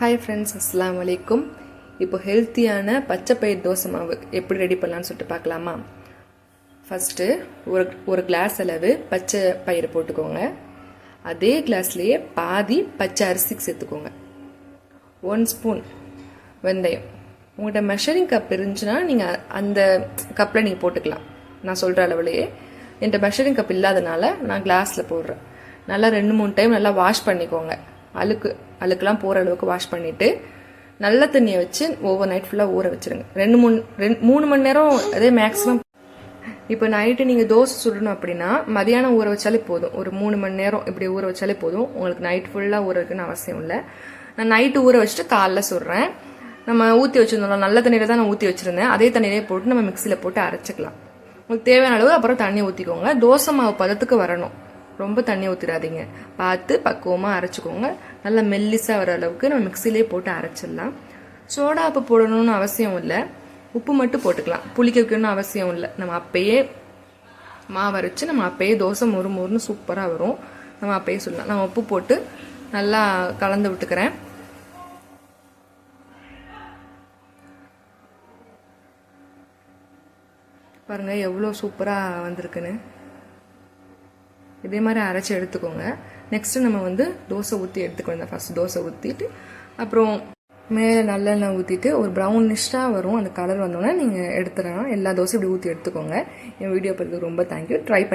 Hi friends அஸ்லாம் வலைக்கும் இப்போ ஹெல்த்தியான பச்சைப்பயிர் தோசை மாவு எப்படி ரெடி பண்ணலான்னு சொல்லிட்டு பார்க்கலாமா? ஃபஸ்ட்டு ஒரு ஒரு கிளாஸ் அளவு பச்சை பயிர் போட்டுக்கோங்க. அதே கிளாஸ்லேயே பாதி பச்சை அரிசிக்கு சேர்த்துக்கோங்க. ஒன் ஸ்பூன் வெந்தயம். உங்கள்கிட்ட மெஷரிங் கப் இருந்துச்சுன்னா நீங்கள் அந்த கப்பில் நீங்கள் போட்டுக்கலாம். நான் சொல்கிற அளவுலேயே. என்கிட்ட மெஷரிங் கப் இல்லாதனால நான் கிளாஸில் போடுறேன். நல்லா ரெண்டு மூணு டைம் நல்லா வாஷ் பண்ணிக்கோங்க. அழுக்கு அழுக்கெல்லாம் போகிற அளவுக்கு வாஷ் பண்ணிவிட்டு நல்ல தண்ணியை வச்சு ஓவர் நைட் ஃபுல்லாக ஊற வச்சுருங்க. ரெண்டு மூணு ரெண்டு மூணு மணி நேரம் அதே மேக்ஸிமம் இப்போ நைட்டு நீங்கள் தோசை சுடணும் அப்படின்னா மதியானம் ஊற வச்சாலே போதும். ஒரு மூணு மணி நேரம் இப்படி ஊற வச்சாலே போதும். உங்களுக்கு நைட் ஃபுல்லாக ஊற அவசியம் இல்லை. நான் நைட்டு ஊற வச்சுட்டு காலைல சுடுறேன். நம்ம ஊற்றி வச்சுருந்தோம் நல்ல தண்ணியில் தான் நான் ஊற்றி வச்சுருந்தேன். அதே தண்ணியிலே போட்டு நம்ம மிக்சியில் போட்டு அரைச்சிக்கலாம். உங்களுக்கு தேவையான அளவு அப்புறம் தண்ணி ஊற்றிக்கோங்க தோசை மாவு பதத்துக்கு வரணும். ரொம்ப தண்ணி ஊற்றிடாதீங்க பார்த்து பக்குவமாக அரைச்சிக்கோங்க. நல்லா மெல்லிஸாக வர அளவுக்கு நம்ம மிக்சிலே போட்டு அரைச்சிடலாம். சோடா உப்பு போடணும்னு அவசியம் இல்லை. உப்பு மட்டும் போட்டுக்கலாம். புளிக்க வைக்கணும்னு அவசியம் இல்லை. நம்ம அப்பயே மாவு அரைச்சி நம்ம அப்பயே தோசை மொறு மொறுன்னு சூப்பராக வரும். நம்ம அப்பயே சொல்லலாம். நான் உப்பு போட்டு நல்லா கலந்து விட்டுக்கிறேன். பாருங்க எவ்வளோ சூப்பராக வந்திருக்குன்னு. இதே மாதிரி அரைச்சி எடுத்துக்கோங்க. நெக்ஸ்ட்டு நம்ம வந்து தோசை ஊற்றி எடுத்துக்கணும். ஃபஸ்ட் தோசை ஊற்றிட்டு அப்புறம் மேலே நல்லெண்ணெய் ஊற்றிட்டு ஒரு ப்ரௌனிஷ்டாக வரும். அந்த கலர் வந்தோடனே நீங்கள் எடுத்துடலாம். எல்லா தோசையும் இப்படி ஊற்றி எடுத்துக்கோங்க. என் வீடியோ பார்த்து ரொம்ப தேங்க்யூ ட்ரை பண்ணி